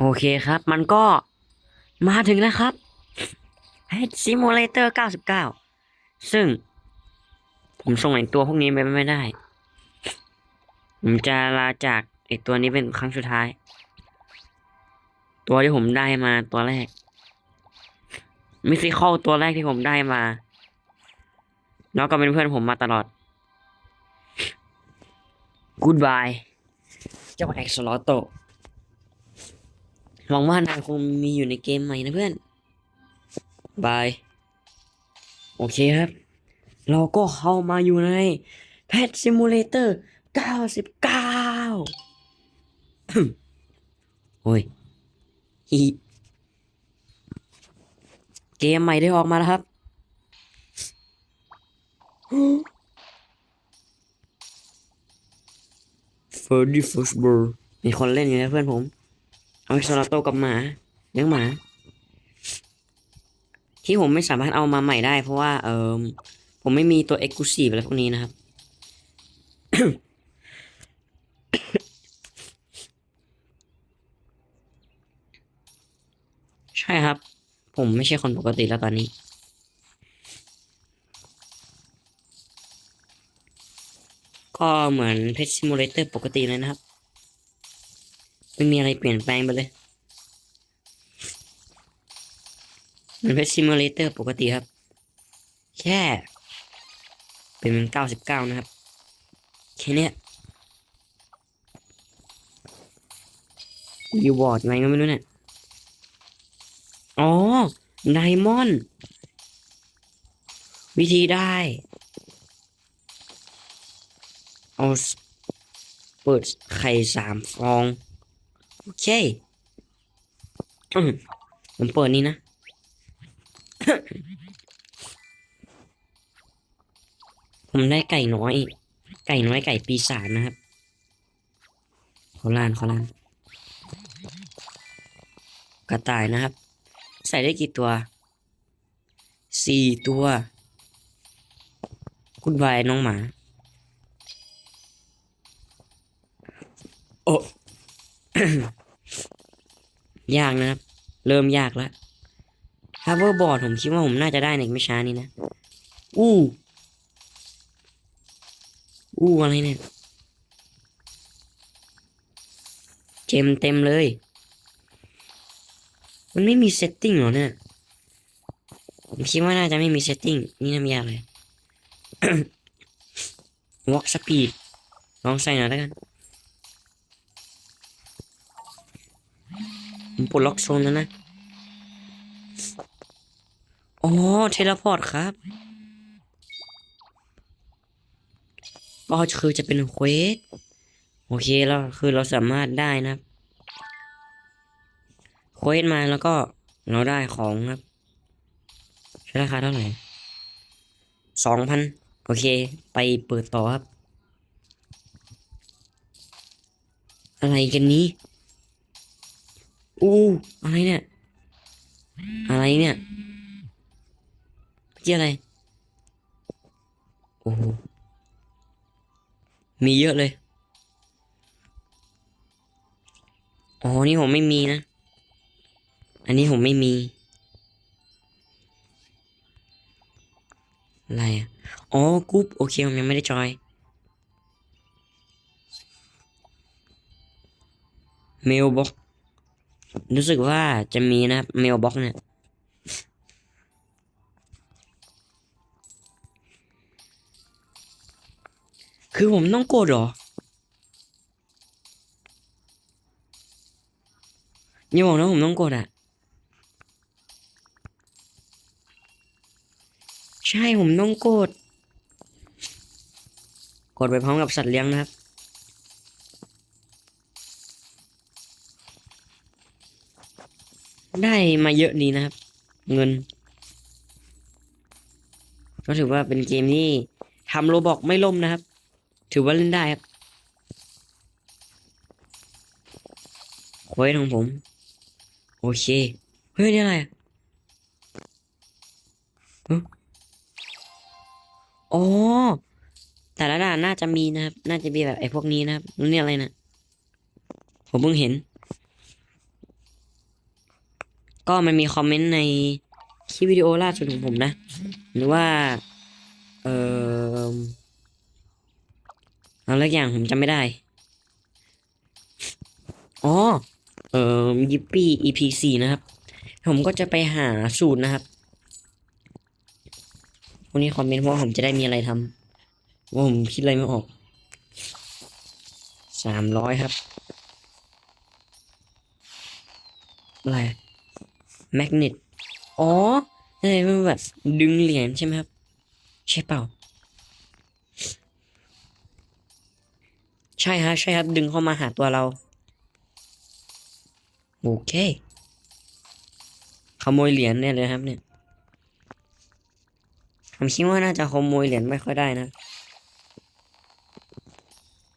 โอเคครับ มันก็มาถึงแล้วครับ Pet Simulator 99 ซึ่ง ผมส่งไอตัวพวกนี้ไปไม่ได้ ผมจะลาจากไอตัวนี้เป็นครั้งสุดท้าย ตัวที่ผมได้มาตัวแรก มิซิคอลตัวแรกที่ผมได้มา แล้วก็เป็นเพื่อนผมมาตลอด Goodbye เจ้าแอ็กซ์ลอโต หวังว่านายคงมีอยู่ในเกมใหม่นะเพื่อนบาย โอเคครับ เราก็เข้ามาอยู่ใน Pet Simulator 99 โอ้ยฮีเกมใหม่ได้ออกมาแล้วครับเฟอร์ดี้ฟิชเบอร์มีคนเล่นอยู่นะเพื่อนผม เอาไอซลาโตกับหมาเลี้ยงหมา ที่ผมไม่สามารถเอามาใหม่ได้ เพราะว่า เออผมไม่มีตัวเอ็กซ์คลูซีฟอะไรพวกนี้นะครับ ใช่ครับ ผมไม่ใช่คนปกติแล้วตอนนี้ก็เหมือนเพชรซิมูเลเตอร์ปกติเลยนะครับ ไม่มีอะไรเปลี่ยนแปลงไปเลยมันเพชรซิมูเลเตอร์ปกติครับ แค่ เป็นเก้าสิบเก้านะครับ แค่นี้ยรีวอร์ดอะไรก็ไม่รู้เนี่ย อ๋อไดมอนด์วิธีได้ เอา เปิดไข่สามฟอง โอเคผมเปิดนี่นะผมได้ไก่น้อย ไก่น้อยไก่ปีศาจนะครับ ขอลานขอลาน กระต่ายนะครับ ใส่ได้กี่ตัว สี่ตัว คุณบายน้องหมา โอ้ ยากนะครับ เริ่มยากแล้ว hoverboard ผมคิดว่าผมน่าจะได้ในไม่ช้านี้นะ อู้ อู้อะไรเนี่ย เจมเต็มเลย มันไม่มีเซตติ้งเหรอเนี่ย ผมคิดว่าน่าจะไม่มีเซตติ้งนี่น้ำยาอะไร walk speed ลองใส่หน่อยแล้วกัน ผมปลดล็อกโซนแล้วนะ อ๋อ เทเลพอร์ตครับก็คือจะเป็นเควส โอเคแล้วคือเราสามารถได้นะครับ เควสมาแล้วก็เราได้ของครับ ใช้ราคาเท่าไหร่สองพันโอเค ไปเปิดต่อครับ อะไรกันนี้ อู้อะไรเนี่ย อะไรเนี่ยเมื่อกี้อะไร โอ้มีเยอะเลย อ๋อ นี่ผมไม่มีนะ อันนี้ผมไม่มี อะไรอะ อ๋อกรุ๊ปโอเคผมยังไม่ได้จอยเมลบ็อก รู้สึกว่าจะมีนะเมลบ็อกเนี่ยคือผมต้องกดเหรออย่าบอกนะผมต้องกดอะใช่ผมต้องกด กดไปพร้อมกับสัตว์เลี้ยงนะครับ ได้มาเยอะดีนะครับ เงิน ก็ถือว่าเป็นเกมที่ทำโรบอกไม่ล่มนะครับ ถือว่าเล่นได้ครับโค้ยของผม โอเค เฮ้ย นี่อะไรอ๋อ แต่ละด่านน่าจะมีนะครับ น่าจะมีแบบไอ้พวกนี้นะครับนี่อะไรนะ ผมเพิ่งเห็น ก็มันมีคอมเมนต์ในคลิปวิดีโอล่าสุดของผมนะ หรือว่า เอออะไรสักอย่างผมจำไม่ได้ อ๋อ เออยิปปี้ EP สี่นะครับ ผมก็จะไปหาสูตรนะครับวันนี้คอมเมนต์เพราะว่าผมจะได้มีอะไรทำว่าผมคิดอะไรไม่ออกสามร้อยครับอะไร แมกเนตอ๋ออะไรมันแบบดึงเหรียญใช่ไหมครับ ใช่เปล่า ใช่ครับใช่ครับ ดึงเข้ามาหาตัวเรา โอเค ขโมยเหรียญเนี่ยเลยครับเนี่ย ผมคิดว่าน่าจะขโมยเหรียญไม่ค่อยได้นะ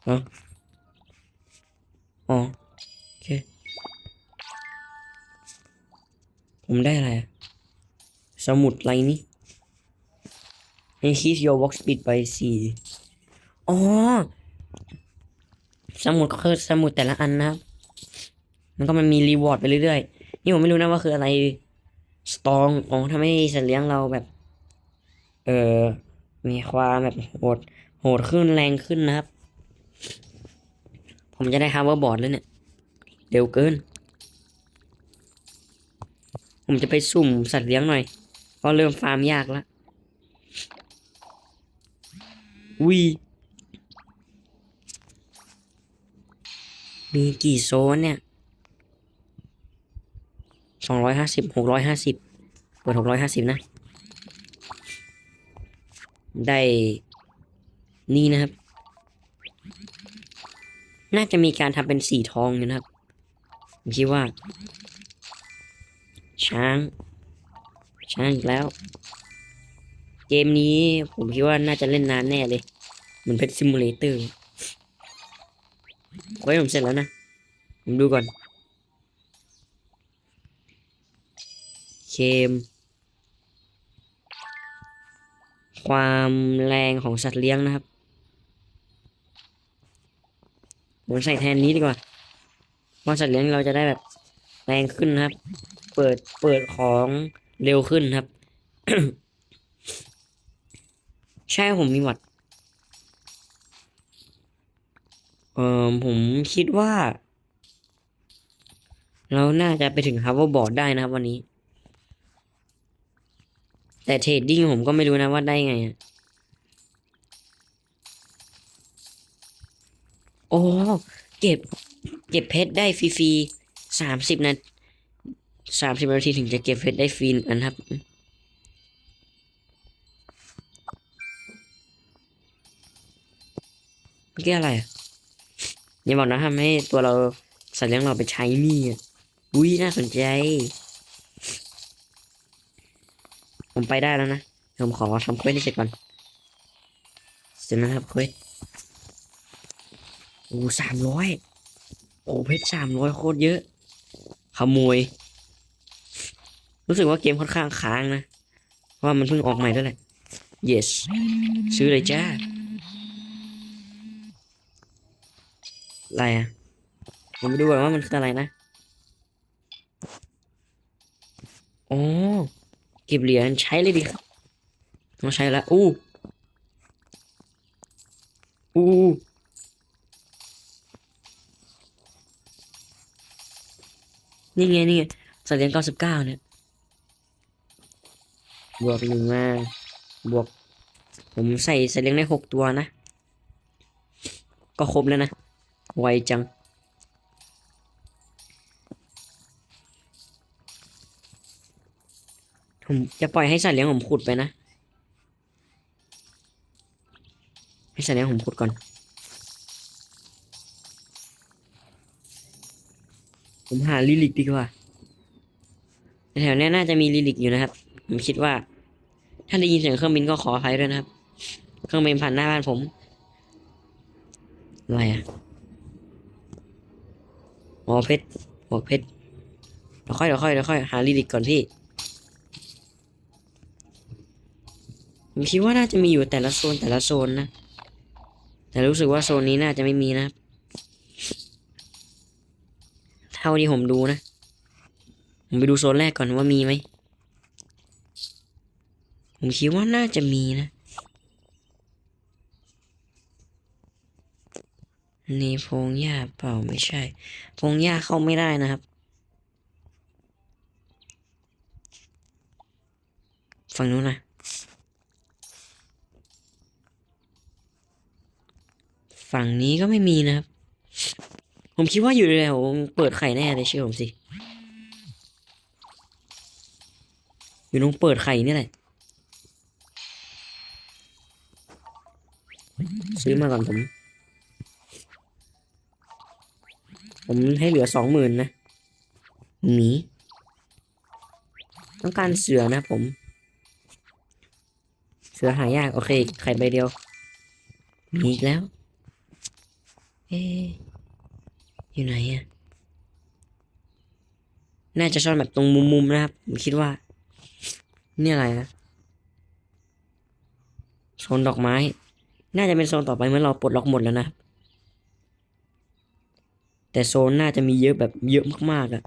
อ๋อ ผมได้อะไร สมุดอะไรนี่ Increase your work speed by สี่อ๋อ สมุดก็คือสมุดแต่ละอันนะครับ มันก็มันมีรีวอร์ดไปเรื่อยๆ นี่ผมไม่รู้นะว่าคืออะไร สตอง อ๋อทำให้สัตว์เลี้ยงเราแบบ เออมีความแบบโหด โหดขึ้นแรงขึ้นนะครับ ผมจะได้ฮาวเวอร์บอร์ดแล้วเนี่ย เร็วเกิน ผมจะไปสุ่มสัตว์เลี้ยงหน่อยเพราะเริ่มฟาร์มยากล้ววีมีกี่โซนเนี่ยสองร้อยห้าสิบหกร้อยห้าสิบเปิดหกร้อยห้าสิบนะ ได้ นี่นะครับ น่าจะมีการทำเป็นสีทองอยู่นะครับผมคิดว่า ช้าง ช้างอีกแล้ว เกมนี้ผมคิดว่าน่าจะเล่นนานแน่เลยเหมือนเพชรซิมูเลเตอร์โอ้ยผมเสร็จแล้วนะ ผมดูก่อน เคม ความแรงของสัตว์เลี้ยงนะครับ ผมใส่แทนนี้ดีกว่าเพราะสัตว์เลี้ยงเราจะได้แบบแรงขึ้นนะครับ เปิดเปิดของเร็วขึ้นครับ ใช่ผมมีวัดเออผมคิดว่า เราน่าจะไปถึงฮาร์ v บอร์ดได้นะครับวันนี้ แต่เทรดดิ้งผมก็ไม่รู้นะว่าได้ไงโอ้เก็บ เก็บเพชรได้ฟรีๆสามสิบนา สามสิบนาทีถึงจะเก็บเพชรได้ฟรีหนึ่งอันครับ เมื่อกี้อะไรอย่าบอกนะทำให้ตัวเราสัตว์เลี้ยงเราไปใช้หนี่อะอุ้ยน่าสนใจ ผมไปได้แล้วนะเดี๋ยวผมขอทำเควสให้เสร็จก่อนเสร็จนะครับเควสโอ้สามร้อยโอ้เพชรสามร้อยโคตรเยอะ ขโมย รู้สึกว่าเกมค่อนข้างค้างนะว่ามันเพิ่งออกใหม่ด้วยแหละ yes ซื้อเลยจ้าอะไรอะผมไปดูก่อนว่ามันคืออะไรนะอ๋อเก็บเหรียญใช้เลยดีครับต้องใช้แล้วอู้อู้นี่ไงนี่ไงสัตว์เลี้ยงเก้าสิบเก้าเนี่ย บวกหนึ่งมา บวก ผมใส่สัตว์เลียงได้หกตัวนะ ก็ครบแล้วนะ ไวจัง ผมจะปล่อยให้สัตว์เลี้ยงผมขุดไปนะ ให้สัตว์เลี้ยงผมขุดก่อนผมหาลิลิกดีกว่าแถวเนี้ยน่าจะมีลิลิกอยู่นะครับ ผมคิดว่า ถ้าได้ยินเสียงเครื่องบินก็ขออภัยด้วยนะครับ เครื่องบินผ่านหน้าบ้านผม อะไรอะอ๋อเพชรหัวเพชรเดี๋ยวค่อยเดี๋ยวค่อยเดี๋ยวค่อยหาลิลิกก่อนพี่ ผมคิดว่าน่าจะมีอยู่แต่ละโซนแต่ละโซนนะ แต่รู้สึกว่าโซนนี้น่าจะไม่มีนะครับเท่าที่ผมดูนะ ผมไปดูโซนแรกก่อนว่ามีไหม ผมคิดว่าน่าจะมีนะ นี่พงหญ้าเปล่าไม่ใช่ พงหญ้าเข้าไม่ได้นะครับ ฝั่งนู้นนะฝั่งนี้ก็ไม่มีนะครับ ผมคิดว่าอยู่แล้วเปิดไข่แน่เลยเชื่อผมสิ อยู่ตรงเปิดไข่นี่แหละ ซื้อมาก่อนผม ผมให้เหลือสองหมื่นนะหมีต้องการเสือนะผม เสือหายาก โอเค ไข่ใบเดียว มีอีกแล้ว เอ๊ะอยู่ไหนอะน่าจะซ่อนแบบตรงมุมๆนะครับ ผมคิดว่า นี่อะไรนะโซนดอกไม้ น่าจะเป็นโซนต่อไปเมื่อเราปลดล็อกหมดแล้วนะ แต่โซนน่าจะมีเยอะแบบเยอะมากๆอะ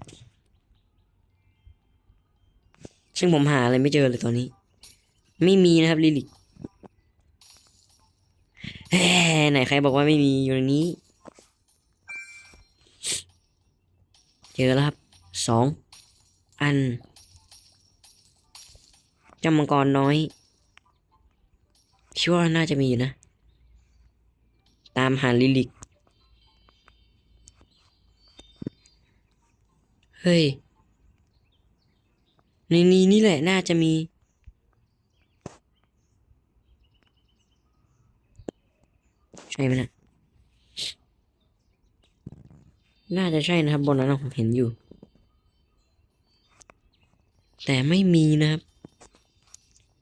ซึ่งผมหาอะไรไม่เจอเลยตอนนี้ ไม่มีนะครับลิลิกแหมไหนใครบอกว่าไม่มีอยู่ในนี้ เจอแล้วครับสองอันจ้ามังกรน้อยคิดว่าน่าจะมีอยู่นะ ตามหาลิลิก เฮ้ย ในนี้นี่แหละน่าจะมี ใช่ไหมนะน่าจะใช่นะครับ บนนั้นผมเห็นอยู่ แต่ไม่มีนะครับ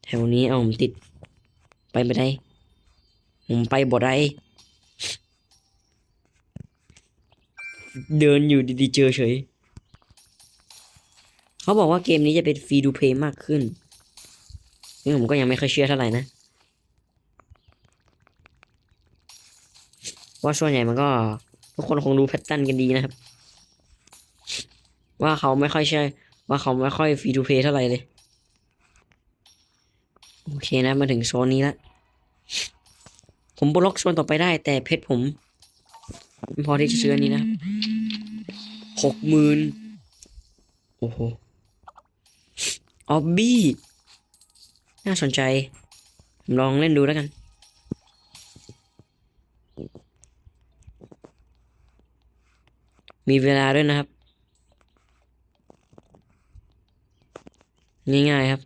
แถวนี้เอาผมติด ไปไม่ได้ ผมไปบ่ได้ เดินอยู่ดีๆเจอเฉย เขาบอกว่าเกมนี้จะเป็นฟรีดูเพย์มากขึ้นซึ่งผมก็ยังไม่ค่อยเชื่อเท่าไหร่นะว่าส่วนใหญ่มันก็ ทุกคนคงรู้แพทเทิร์นกันดีนะครับ ว่าเขาไม่ค่อยใช่ว่าเขาไม่ค่อยฟรีดูเพย์เท่าไหร่เลย โอเคนะมาถึงโซนนี้ละผมบล็อกโซนต่อไปได้แต่เพชรผม พอที่จะซื้ออันนี้นะหกหมื่นโอ้โหออบบี้น่าสนใจลองเล่นดูแล้วกัน มีเวลาด้วยนะครับ ง่ายๆครับ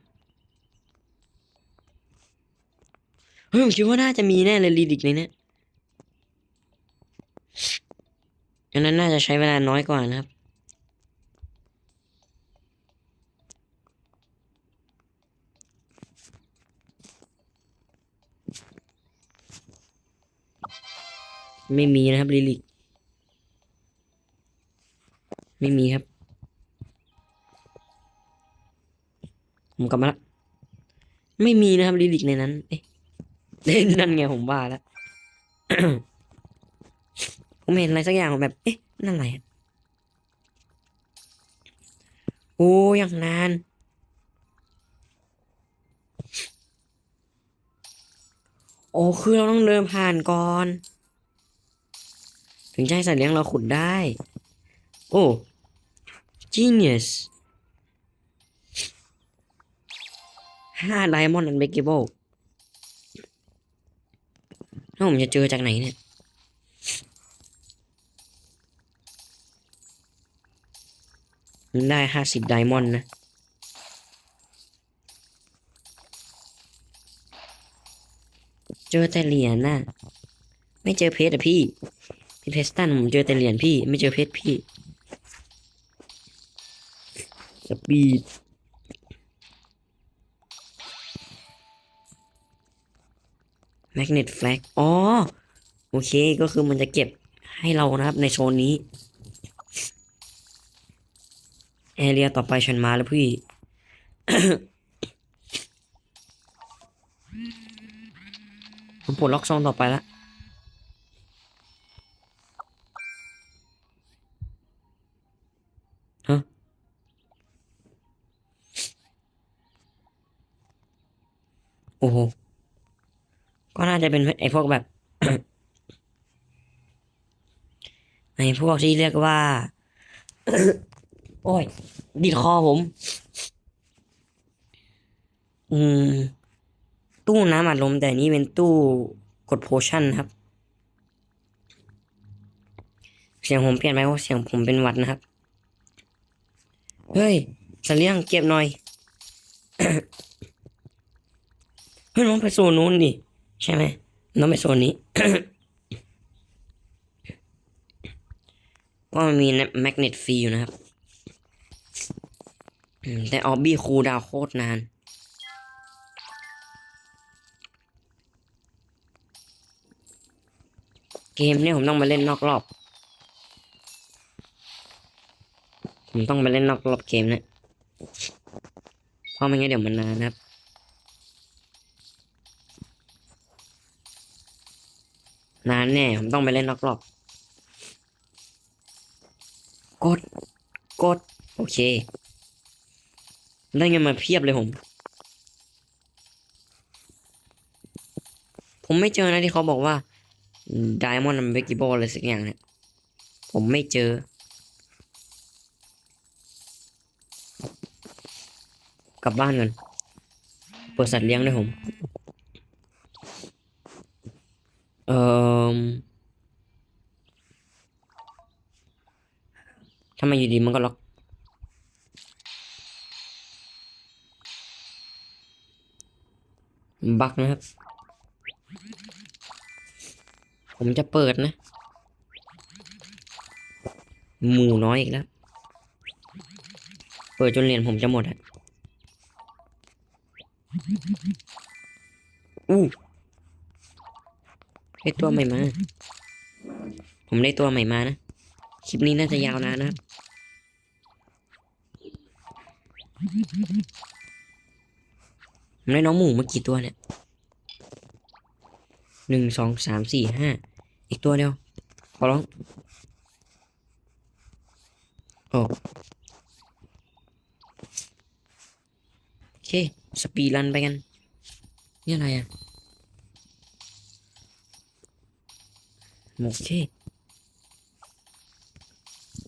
เฮ้ยผมคิดว่าน่าจะมีแน่เลยลีดิกในเนี้ย อันนั้นน่าจะใช้เวลาน้อยกว่านะครับ ไม่มีนะครับลิลิก ไม่มีครับ ผมกลับมาละไม่มีนะครับลิลิกในนั้น เอ๊ะเล่นนั่นไงผมว่าแล้ว ผมเห็นอะไรสักอย่างแบบ เอ๊ะ นั่นอะไร โอ้ยังนาน โอ้คือเราต้องเดินผ่านก่อน ถึงจะให้สัตว์เลี้ยงเราขุดได้ โอ้ genius ห้าไดมอนด์อันเบกเกเบิลแล้วผมจะเจอจากไหนเนี่ย ได้ห้าสิบไดมอนด์นะ เจอแต่เหรียญน่ะ ไม่เจอเพชรอะพี่พี่เพชรตันผมเจอแต่เหรียญพี่ ไม่เจอเพชรพี่สปีดแมกเนตแฟลกอ๋อ โอเค ก็คือมันจะเก็บให้เรานะครับในโซนนี้ เอเรียต่อไปฉันมาแล้วพี่ ผมปลดล็อกซองต่อไปละฮะโอ้โห ก็น่าจะเป็นไอ้พวกแบบ ไอ้พวกที่เรียกว่า โอ้ยดีดคอผม อืม ตู้น้ำอัดลมแต่นี่เป็นตู้กดโพชั่นครับ เสียงผมเปลี่ยนไปเพราะเสียงผมเป็นหวัดนะครับ เฮ้ยสเลี้ยงเก็บหน่อย เฮ้ยน้องไปโซนนู้นดิ ใช่ไหมน้องไปโซนนี้ว่ามันมีแมกเนตฟรีอยู่นะครับ แต่ออบบี้คูดาวโคตรนาน เกมเนี่ยผมต้องมาเล่นนอกรอบ ผมต้องมาเล่นนอกรอบเกมเนะเพราะไม่งั้นเดี๋ยวมันนานนะครับนานแน่ผมต้องไปเล่นนอกรอบกด กด โอเค ได้เงินมาเพียบเลยผม ผมไม่เจอนะที่เขาบอกว่า Diamond and b r e a k a b l e อะไรสักอย่างเนี่ย ผมไม่เจอ กลับบ้านกันเปิดสัตว์เลี้ยงด้วยผม เอ่อทำไมอยู่ดีมันก็ล็อก บักนะครับ ผมจะเปิดนะ หมูน้อยอีกแล้ว เปิดจนเหรียญผมจะหมดอะอู้ได้ตัวใหม่มา ผมได้ตัวใหม่มานะ คลิปนี้น่าจะยาวนานนะครับผมได้น้องหมูมากี่ตัวเนี่ย หนึ่งสองสามสี่ห้าอีกตัวเดียวขอร้องโอเค สปีรันไปกัน นี่อะไรอะโอเค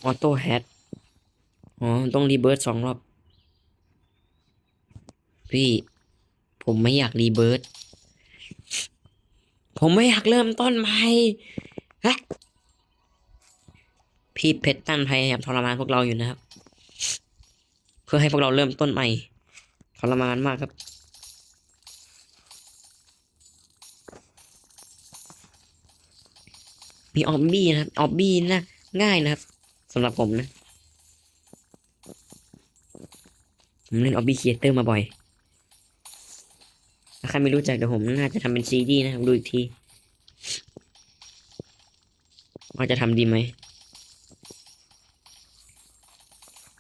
ออโต้แฮทอ๋อ ต้องรีเบิร์ตสองรอบ พี่ ผมไม่อยากรีเบิร์ต ผมไม่อยากเริ่มต้นใหม่ฮะพี่เพชรตั้นพยายามทรมานพวกเราอยู่นะครับ เพื่อให้พวกเราเริ่มต้นใหม่ทรมานมากครับ มีออบบี้นะครับออบบี้นะง่ายนะครับสำหรับผมนะผมเล่นออบบี้ครีเอเตอร์มาบ่อย ใครไม่รู้จักเดี๋ยวผมน่าจะทำเป็นซีดีนะครับดูอีกทีว่าจะทำดีไหม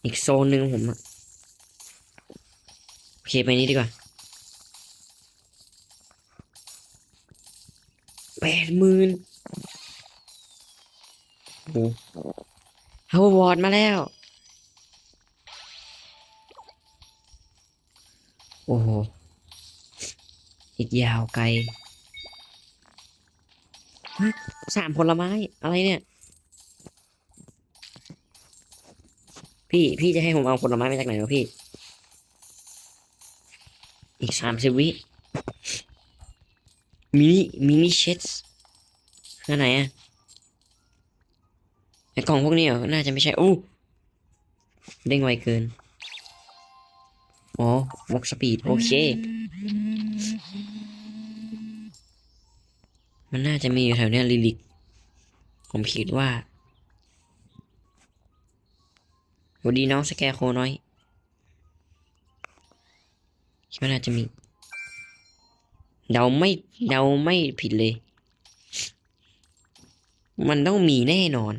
อีกโซนหนึ่งผมอะโอเคไปนี้ดีกว่าแปดหมื่นโอ้ฮาววอร์ดมาแล้ว โอ้โห อีกยาวไกลฮะสามผลไม้อะไรเนี่ย พี่พี่จะให้ผมเอาผลไม้มาจากไหนวะพี่ อีกสามสิบวิมินิมินิเชสข้างไหนอะไอกล่องพวกนี้เหรอ น่าจะไม่ใช่อู้เด้งไวเกิน อ๋อวอกสปีด โอเค มันน่าจะมีอยู่แถวเนี้ยลิลิก ผมคิดว่าสวัสดีน้องสแกโคน้อยคิดว่าน่าจะมี เดาไม่เดาไม่ผิดเลย มันต้องมีแน่นอน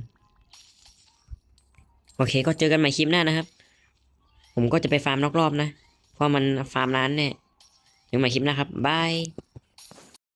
โอเคก็เจอกันใหม่คลิปหน้านะครับ ผมก็จะไปฟาร์มนอกรอบนะ เพราะมันฟาร์มร้านเนี่ยเจอกันใหม่คลิปหน้าครับบาย